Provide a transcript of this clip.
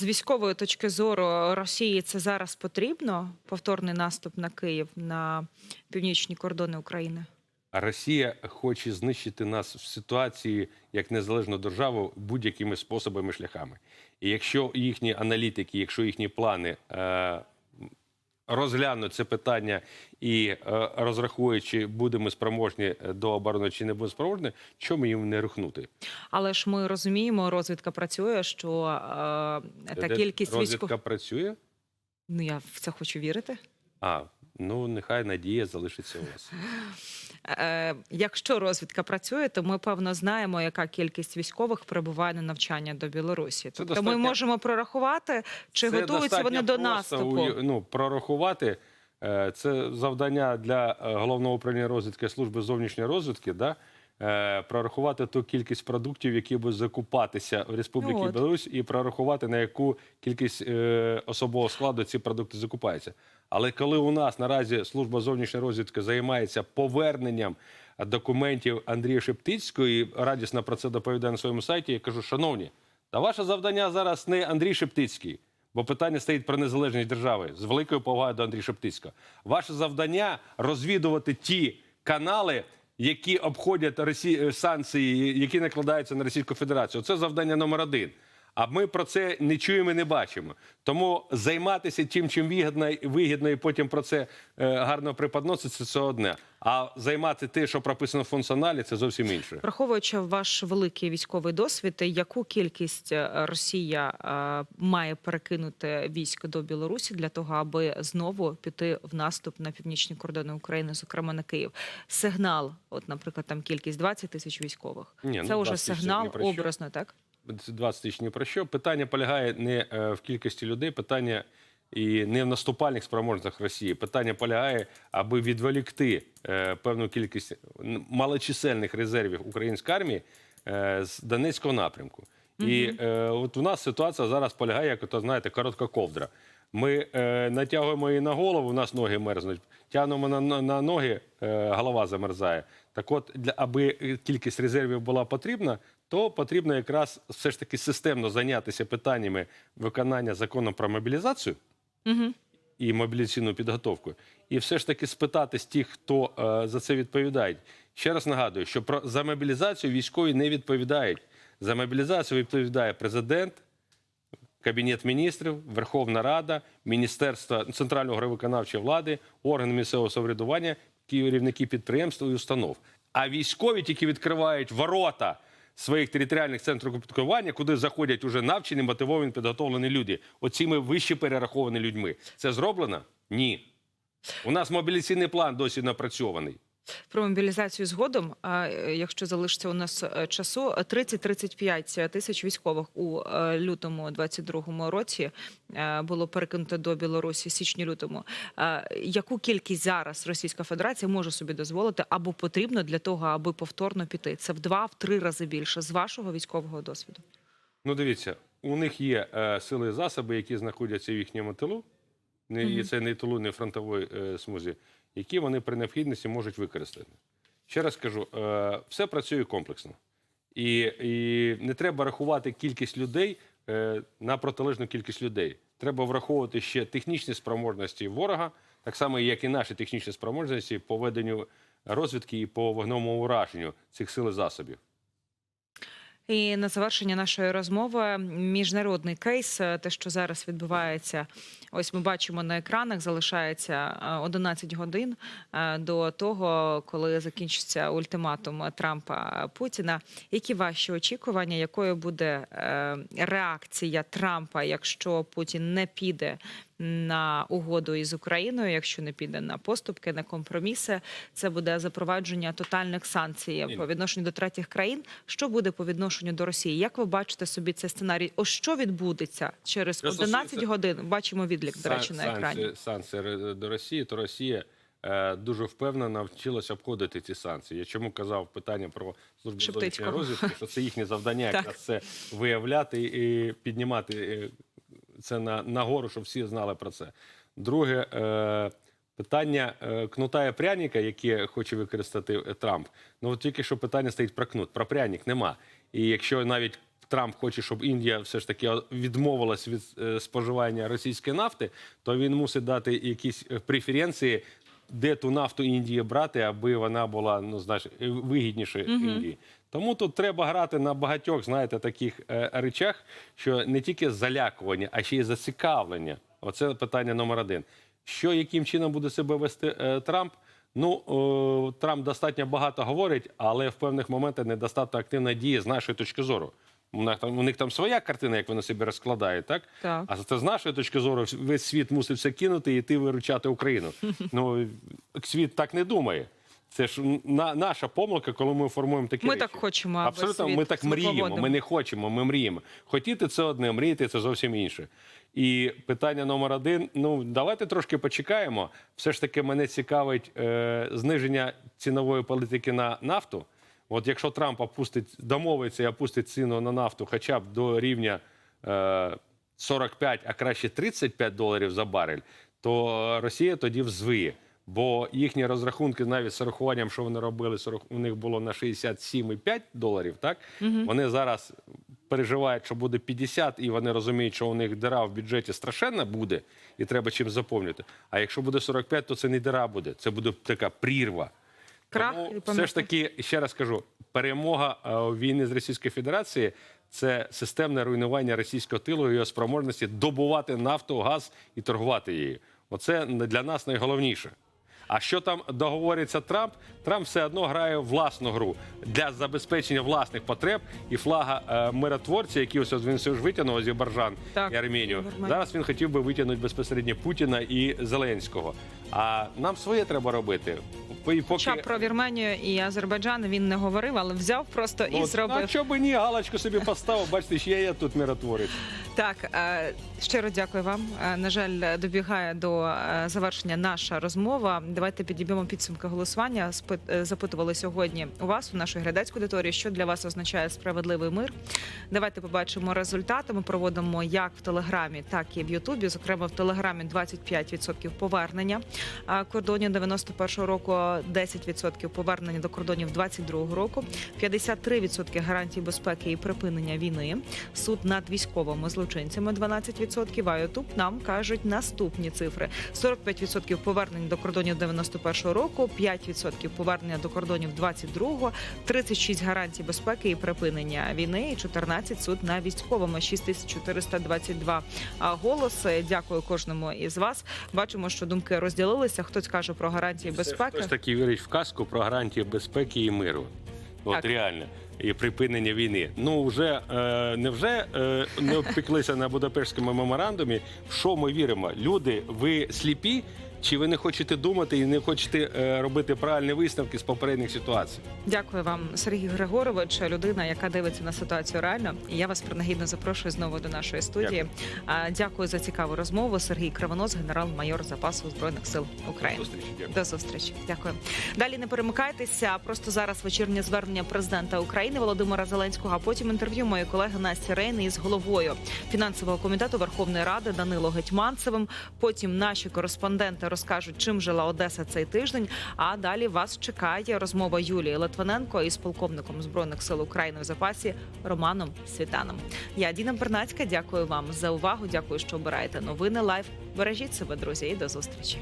з військової точки зору Росії це зараз потрібно? Повторний наступ на Київ на північні кордони України? Росія хоче знищити нас в ситуації як незалежну державу будь-якими способами, шляхами. І якщо їхні аналітики, якщо їхні плани е, розглянуть це питання і розрахуючи, чи будемо спроможні до оборони, чи не будемо спроможні, чому їм не рухнути? Але ж ми розуміємо, розвідка працює, що е, та кількість розвідка військов... працює? Ну я в це хочу вірити. А ну нехай надія залишиться у вас. Е, якщо розвідка працює, то ми певно знаємо, яка кількість військових перебуває на навчання до Білорусі. Тобто ми можемо прорахувати, чи Це готуються вони до наступу. У, Ну, прорахувати. Е, Це завдання для е, головного управління розвідки служби зовнішньої розвідки, да? Е, прорахувати ту кількість продуктів, які будуть закупатися в Республіці Ну. Білорусь, і прорахувати на яку кількість е, особового складу ці продукти закупаються. Але коли у нас наразі служба зовнішньої розвідки займається поверненням документів Андрія Шептицького і радісно про це доповідає на своєму сайті, я кажу, шановні, та ваше завдання зараз не Андрій Шептицький. Бо питання стоїть про незалежність держави з великою повагою до Андрія Шептицького. Ваше завдання розвідувати ті канали, які обходять Росі... е, санкції, які накладаються на Російську Федерацію. Це завдання номер один. А ми про це не чуємо і не бачимо. Тому займатися тим, чим вигідно, вигідно і потім про це е, гарно преподноситься, це одне. А займати те, що прописано в функціоналі, це зовсім інше. Враховуючи ваш великий військовий досвід, яку кількість е, Росія е, має перекинути військ до Білорусі для того, аби знову піти в наступ на північні кордони України, зокрема на Київ? Сигнал, от, наприклад, там кількість 20 тисяч військових. Ні, ну, це вже 20 сигнал образно, так? Це 20 тисяч ні про що. Питання полягає не е, в кількості людей, питання і не в наступальних спроможностях Росії. Питання полягає, аби відволікти е, певну кількість малочисельних резервів української армії е, з Донецького напрямку. І е, от у нас ситуація зараз полягає, як ото знаєте, коротка ковдра. Ми е, натягуємо її на голову, у нас ноги мерзнуть. Тягнемо на, на, на ноги, е, голова замерзає. Так от, для, аби кількість резервів була потрібна, то потрібно якраз все ж таки системно зайнятися питаннями виконання закону про мобілізацію Угу. і мобілізаційну підготовку, і все ж таки спитати з тих, хто е, за це відповідає. Ще раз нагадую, що про за мобілізацію військові не відповідають. За мобілізацію відповідає президент, Кабінет міністрів, Верховна Рада, Міністерство центрального виконавчої влади, органи місцевого самоврядування, керівники підприємств і установ. А військові тільки відкривають ворота своїх територіальних центрів комплектування, куди заходять уже навчені, мотивовані, підготовлені люди. Оціми вище перераховані людьми. Це зроблено? Ні. У нас мобілізаційний план досі напрацьований. Про мобілізацію згодом, е, якщо залишиться у нас е, часу, 30-35 тисяч військових у е, лютому 22-му році е, було перекинуто до Білорусі січні-лютому. Е, Яку кількість зараз Російська Федерація може собі дозволити або потрібно для того, аби повторно піти? Це в два-в три рази більше з вашого військового досвіду. Ну, дивіться, у них є е, сили і засоби, які знаходяться в їхньому тилу, не, і це не тилу, не фронтової е, смузі, які вони при необхідності можуть використати. Ще раз кажу, е, все працює комплексно. І, і не треба рахувати кількість людей е, на протилежну кількість людей. Треба враховувати ще технічні спроможності ворога, так само, як і наші технічні спроможності по веденню розвідки і по вогневому ураженню цих сил і засобів. І на завершення нашої розмови міжнародний кейс, е, те, що зараз відбувається. Ось ми бачимо на екранах. Залишається е, 11 годин е, до того, коли закінчиться ультиматум Трампа Путіна. Які ваші очікування? Якою буде е, реакція Трампа, якщо Путін не піде на угоду із Україною, якщо не піде на поступки, на компроміси, це буде запровадження тотальних санкцій по відношенню до третіх країн. Що буде по відношенню до Росії? Як ви бачите собі цей сценарій? Ось що відбудеться через Що 11 годин? Бачимо відлік, до речі, на екрані. санкції- до Росії, то Росія е, дуже впевнено навчилася обходити ці санкції. Я чому казав питання про службу зовнішньої розвідки, що це їхнє завдання якраз це виявляти і піднімати е, це на, нагору, щоб всі знали про це. Друге, е, питання е, кнута і пряніка, яке хоче використати е, Трамп. Ну от тільки що питання стоїть про кнут, про пряник нема. І якщо навіть Трамп хоче, щоб Індія все ж таки відмовилась від е, споживання російської нафти, то він мусить дати якісь е, преференції, де ту нафту Індії брати, аби вона була ну знаєш е, вигідніше Індії. Тому тут треба грати на багатьох, знаєте, таких е, речах, що не тільки залякування, а ще й зацікавлення. Оце питання номер один. Що яким чином буде себе вести е, Трамп? Ну, о, Трамп достатньо багато говорить, але в певних моментах недостатньо активно діє з нашої точки зору. У них там, у них там своя картина, як вони собі розкладають, так? Так. А це з нашої точки зору весь світ мусить все кинути і йти виручати Україну. ну, світ так не думає. Це ж на, наша помилка, коли ми формуємо такі Ми речі. так хочемо, Абсолютно, світ ми так мріємо. поводив. Ми не хочемо, ми мріємо. Хотіти це одне, мріяти це зовсім інше. І питання номер один: ну давайте трошки почекаємо. Все ж таки мене цікавить е, зниження цінової політики на нафту. От якщо Трамп опустить, домовиться і опустить ціну на нафту хоча б до рівня е, 45, а краще 35 доларів за барель, то Росія тоді взвиє. Бо їхні розрахунки, навіть з урахуванням, що вони робили, у них було на 67,5 доларів. Так вони зараз переживають, що буде 50, і вони розуміють, що у них дира в бюджеті страшенна буде, і треба чим заповнити. А якщо буде 45, то це не дира буде, це буде така прірва. Крах Тому і все ж таки, ще раз кажу, перемога е, війни з Російською Федерацією це системне руйнування російського тилу і його спроможності добувати нафту, газ і торгувати її. Оце для нас найголовніше. А що там договориться Трамп? Трамп все одно грає власну гру для забезпечення власних потреб і флага е, миротворця, який ось він все ж витягнув Азербайджан і. Арменію. Зараз він хотів би витягнути безпосередньо Путіна і Зеленського. А нам своє треба робити. Поки... Хоча про Вірменію і Азербайджан він не говорив, але взяв просто і От, зробив. А що би ні, галочку собі поставив, бачите, ще я тут миротворець. Так, е, щиро дякую вам. Е, На жаль, добігає до е, завершення наша розмова. Давайте підіб'ємо підсумки голосування. Запитували сьогодні у вас, у нашої глядацької аудиторії, що для вас означає справедливий мир. Давайте побачимо результати. Ми проводимо як в Телеграмі, так і в Ютубі. Зокрема, в Телеграмі 25% повернення кордонів 91-го року, 10% повернення до кордонів 22-го року, 53% гарантій безпеки і припинення війни. Суд над військовими злочинцями 12%, а Ютуб нам кажуть наступні цифри: 45% повернень до кордонів 91-го року, 5% повернення до кордонів 22-го, 36 гарантій безпеки і припинення війни, і 14 суд на військовими, 6422 а, голоси. Дякую кожному із вас. Бачимо, що думки розділилися. Хтось каже про гарантії безпеки. Хтось таки вірить в казку про гарантії безпеки і миру. От Так. реально. І припинення війни. Ну вже е, не вже е, не обпеклися на Будапештському меморандумі. В що ми віримо? Люди, ви сліпі, чи ви не хочете думати і не хочете е, робити правильні висновки з попередніх ситуацій? Дякую вам, Сергій Григорович, людина, яка дивиться на ситуацію реально. І я вас принагідно запрошую знову до нашої студії. А, Дякую за цікаву розмову. Сергій Кривонос, генерал-майор запасу збройних сил України. До зустрічі. Дякую. До зустрічі. Дякую. Далі не перемикайтеся. Просто зараз вечірнє звернення президента України Володимира Зеленського. А потім інтерв'ю моєї колеги Насті Рейни із головою фінансового комітету Верховної Ради Данило Гетьманцевим. Потім наші кореспонденти розкажуть, чим жила Одеса цей тиждень. А далі вас чекає розмова Юлії Литвиненко із полковником збройних сил України в запасі Романом Світаном. Я Діна Бернацька. Дякую вам за увагу. Дякую, що обираєте новини лайв. Бережіть себе, друзі, і до зустрічі.